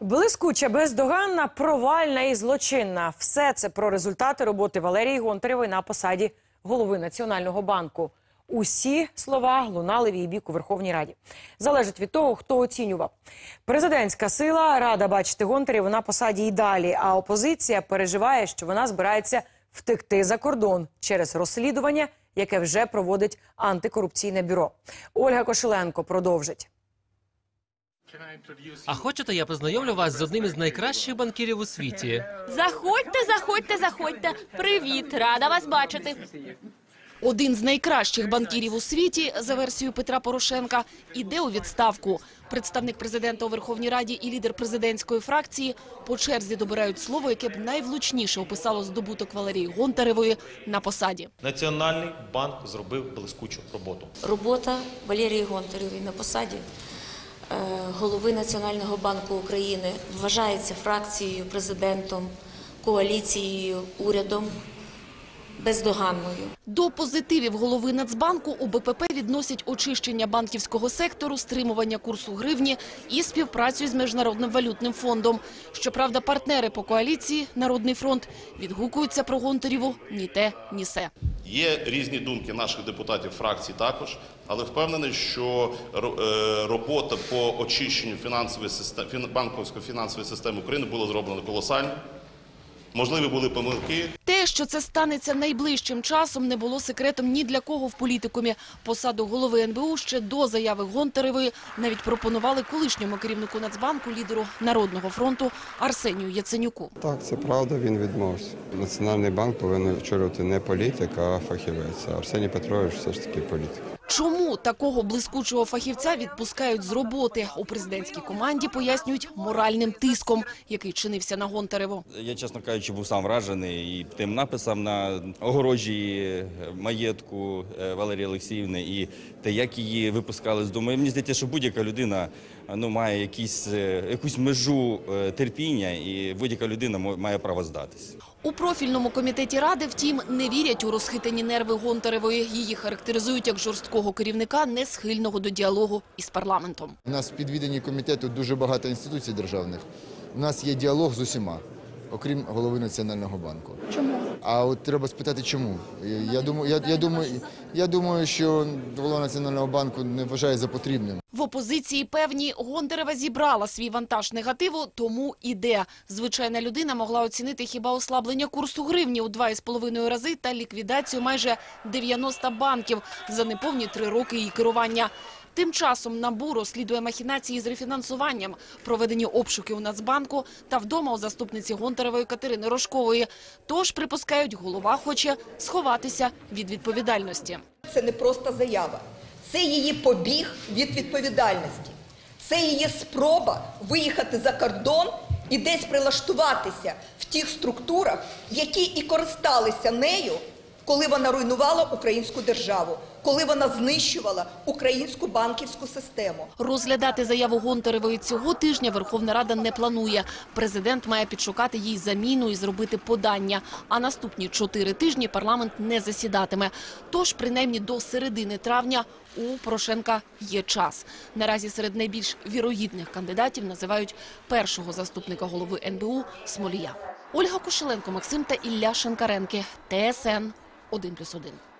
Блискуча, бездоганна, провальна і злочинна. Все це про результати роботи Валерії Гонтаревої на посаді голови Національного банку. Усі слова лунали в її бік у Верховній Раді. Залежить від того, хто оцінював. Президентська сила рада бачити Гонтареву на посаді і далі. А опозиція переживає, що вона збирається втекти за кордон через розслідування, яке вже проводить антикорупційне бюро. Ольга Кошеленко продовжить. А хочете, я познайомлю вас з одним із найкращих банкірів у світі. Заходьте, заходьте, заходьте. Привіт, рада вас бачити. Один з найкращих банкірів у світі, за версією Петра Порошенка, іде у відставку. Представник президента у Верховній Раді і лідер президентської фракції по черзі добирають слово, яке б найвлучніше описало здобуток Валерії Гонтаревої на посаді. Національний банк зробив блискучу роботу. Робота Валерії Гонтаревої на посаді голови Національного банку України вважається фракцією, президентом, коаліцією, урядом бездоганною. До позитивів голови Нацбанку у БПП відносять очищення банківського сектору, стримування курсу гривні і співпрацю з Міжнародним валютним фондом. Щоправда, партнери по коаліції «Народний фронт» відгукуються про Гонтарєву ні те, ні се. Є різні думки наших депутатів фракцій також, але впевнений, що е, робота по очищенню фінансової системи банківської фінансової системи України була зроблена колосально. Можливі були помилки, Те, що це станеться найближчим часом, не було секретом ні для кого в політикумі. Посаду голови НБУ ще до заяви Гонтаревої навіть пропонували колишньому керівнику Нацбанку, лідеру Народного фронту Арсенію Яценюку. Так, це правда, він відмовився. Національний банк повинен очолювати не політик, а фахівець. А Арсеній Петрович все ж таки політик. Чому такого блискучого фахівця відпускають з роботи? У президентській команді пояснюють моральним тиском, який чинився на Гонтареву. Я, чесно кажучи, був сам вражений і тим написом на огорожі е, маєтку е, Валерії Олексіївни, і те, як її випускали з дому. Мені здається, що будь-яка людина е, ну, має якісь, якусь межу терпіння, і будь-яка людина має право здатись. У профільному комітеті ради, втім, не вірять у розхитані нерви Гонтаревої. Її характеризують як жорсткого керівника, не схильного до діалогу із парламентом. У нас в підвіденні комітету дуже багато інституцій державних. У нас є діалог з усіма, окрім голови Національного банку. Чому? А от треба спитати, чому. Я думаю, я, я думаю, я думаю, що голова Національного банку не вважає за потрібним. В опозиції певні Гондарева зібрала свій вантаж негативу, тому іде. Звичайна людина могла оцінити хіба ослаблення курсу гривні у 2,5 рази та ліквідацію майже 90 банків за неповні три роки її керування. Тим часом НАБУ розслідує махінації з рефінансуванням, проведені обшуки у Нацбанку та вдома у заступниці Гонтаревої Катерини Рожкової. Тож, припускають, голова хоче сховатися від відповідальності. Це не просто заява, це її побіг від відповідальності, це її спроба виїхати за кордон і десь прилаштуватися в тих структурах, які і користалися нею, коли вона руйнувала українську державу, коли вона знищувала українську банківську систему. Розглядати заяву Гонтаревої цього тижня Верховна Рада не планує. Президент має підшукати їй заміну і зробити подання. А наступні чотири тижні парламент не засідатиме. Тож, принаймні до середини травня у Порошенка є час. Наразі серед найбільш вірогідних кандидатів називають першого заступника голови НБУ Смолія. Ольга Кошеленко, Максим та Ілля Шенкаренки. ТСН 1+,1.